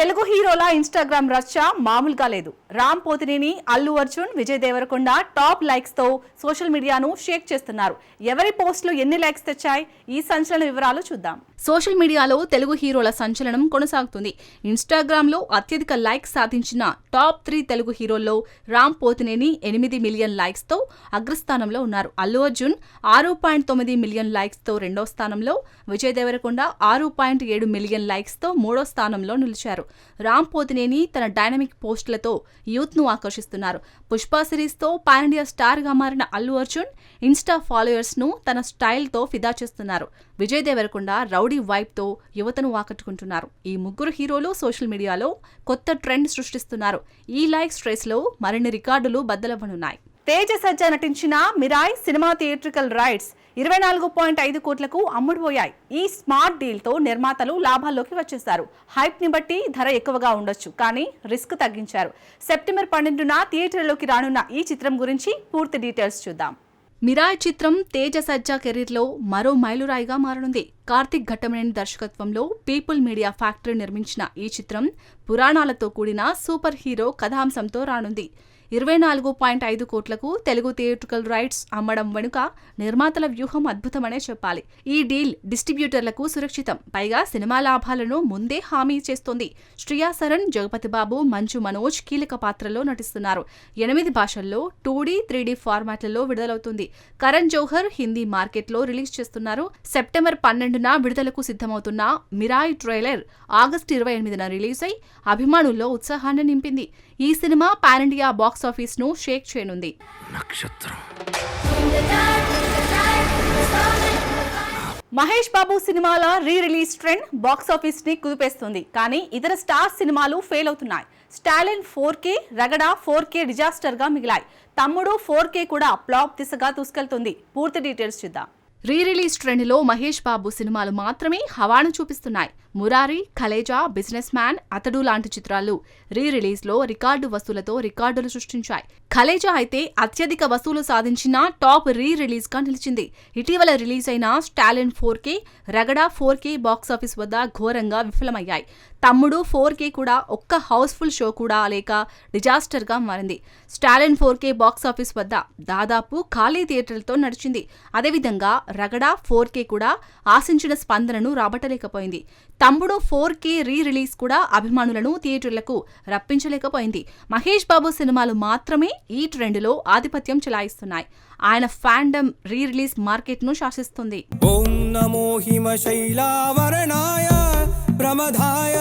తెలుగు హీరోల ఇన్స్టాగ్రామ్ రచ్చ మామూలుగా లేదు. రామ్ పోతినేని అల్లు అర్జున్ విజయ్ దేవరకొండ టాప్ లైక్స్తో సోషల్ మీడియాను షేక్ చేస్తున్నారు. ఎవరి పోస్టులు ఎన్ని లైక్స్ తెచ్చాయి? ఈ సంచలన వివరాలు చూద్దాం. సోషల్ మీడియాలో తెలుగు హీరోల సంచలనం కొనసాగుతుంది. ఇన్స్టాగ్రామ్లో అత్యధిక లైక్స్ సాధించిన టాప్ త్రీ తెలుగు హీరోల్లో రామ్ పోతినేని ఎనిమిది మిలియన్ లైక్స్తో అగ్రస్థానంలో ఉన్నారు. అల్లు అర్జున్ ఆరు పాయింట్ తొమ్మిది మిలియన్ లైక్స్తో రెండో స్థానంలో విజయ్ దేవరకొండ ఆరు పాయింట్ ఏడు మిలియన్ లైక్స్తో మూడో స్థానంలో నిలిచారు. రామ్ పోతినేని తన డైనమిక్ పోస్టులతో యూత్ను ఆకర్షిస్తున్నారు. పుష్ప సిరీస్తో పానిండియా స్టార్గా మారిన అల్లు అర్జున్ ఇన్స్టా ఫాలోయర్స్ను తన స్టైల్తో ఫిదా చేస్తున్నారు. విజయ్ దేవరకొండ రౌడీ వైబ్తో యువతను ఆకట్టుకుంటున్నారు. ఈ ముగ్గురు హీరోలు సోషల్ మీడియాలో కొత్త ట్రెండ్ సృష్టిస్తున్నారు. ఈ లైక్ స్ట్రెస్లో మరిన్ని రికార్డులు బద్దలవ్వనున్నాయి. తేజ సజ్జ నటించిన మిరాయ్ సినిమా థియేట్రికల్ రైట్స్ ఇరవై నాలుగు పాయింట్ ఐదు కోట్లకు అమ్ముడుపోయాయి. ఈ స్మార్ట్ డీల్తో నిర్మాతలు లాభాల్లోకి వచ్చేశారు. హైప్ని బట్టి ధర ఎక్కువగా ఉండొచ్చు కానీ రిస్క్ తగ్గించారు. సెప్టెంబర్ పన్నెండున థియేటర్లోకి రానున్న ఈ చిత్రం గురించి పూర్తి డీటెయిల్స్ చూద్దాం. మిరాయ్ చిత్రం తేజ సజ్జా కెరీర్లో మరో మైలురాయిగా మారనుంది. కార్తిక్ ఘట్టమనేని దర్శకత్వంలో పీపుల్ మీడియా ఫ్యాక్టరీ నిర్మించిన ఈ చిత్రం పురాణాలతో కూడిన సూపర్ హీరో కథాంశంతో రానుంది. ఇరవై నాలుగు పాయింట్ ఐదు కోట్లకు తెలుగు థియేట్రికల్ రైట్స్ అమ్మడం వెనుక నిర్మాతల వ్యూహం అద్భుతమనే చెప్పాలి. ఈ డీల్ డిస్ట్రిబ్యూటర్లకు సురక్షితం. పైగా సినిమా లాభాలను ముందే హామీ చేస్తోంది. శ్రియా శరణ్ జగపతి బాబు మంచు మనోజ్ కీలక పాత్రలో నటిస్తున్నారు. ఎనిమిది భాషల్లో టూ డీ త్రీ డీ ఫార్మాట్లలో విడుదలవుతుంది. కరణ్ జోహర్ హిందీ మార్కెట్లో రిలీజ్ చేస్తున్నారు. సెప్టెంబర్ పన్నెండున విడుదలకు సిద్ధమవుతున్న మిరాయి ట్రైలర్ ఆగస్టు ఇరవై ఎనిమిదిన రిలీజ్ అయి అభిమానుల్లో ఉత్సాహాన్ని నింపింది. ఈ సినిమా పాన్ ఇండియా బాక్స్ ఆఫీస్ను షేక్ చేయనుంది. నక్షత్రం. మహేష్ బాబు సినిమాల రీ రిలీజ్ ట్రెండ్ బాక్స్ ఆఫీస్ని కుదిపేస్తుంది. కానీ ఇతర స్టార్ సినిమాలు ఫెయిల్ అవుతున్నాయి. స్టాలిన్ ఫోర్ కే రగడ ఫోర్ కే డిజాస్టర్గా మిగిలాయి. తమ్ముడు ఫోర్ కే కూడా ఫ్లాప్ దిశగా దూసుకెళ్తుంది. పూర్తి డీటెయిల్స్ చూద్దాం. రీ రిలీజ్ ట్రెండ్లో మహేష్ బాబు సినిమాలు మాత్రమే హవాను చూపిస్తున్నాయి. మురారి ఖలేజా బిజినెస్ మ్యాన్ అతడు లాంటి చిత్రాలు రీ రిలీజ్లో రికార్డు వసూలతో రికార్డులు సృష్టించాయి. ఖలేజా అయితే అత్యధిక వసూలు సాధించిన టాప్ రీ రిలీజ్గా నిలిచింది. ఇటీవల రిలీజ్ అయిన Stalin four K Ragada four K box office వద్ద ఘోరంగా విఫలమయ్యాయి. తమ్ముడు ఫోర్ కే కూడా ఒక్క హౌస్ఫుల్ షో కూడా లేక డిజాస్టర్గా మారింది. స్టాలిన్ ఫోర్ కే బాక్స్ బాక్సాఫీస్ వద్ద దాదాపు ఖాళీ థియేటర్లతో నడిచింది. అదేవిధంగా రగడ ఫోర్కే కూడా ఆశించిన స్పందనను రాబట్టలేకపోయింది. తమ్ముడు ఫోర్ కే రీ రిలీజ్ కూడా అభిమానులను థియేటర్లకు రప్పించలేకపోయింది. మహేష్ బాబు సినిమాలు మాత్రమే ఈ ట్రెండ్లో ఆధిపత్యం చెలాయిస్తున్నాయి. ఆయన ఫ్యాండమ్ రీ రిలీజ్ మార్కెట్ను శాసిస్తుంది. ఓం నమో హిమ శైలావరణాయ प्रमधाय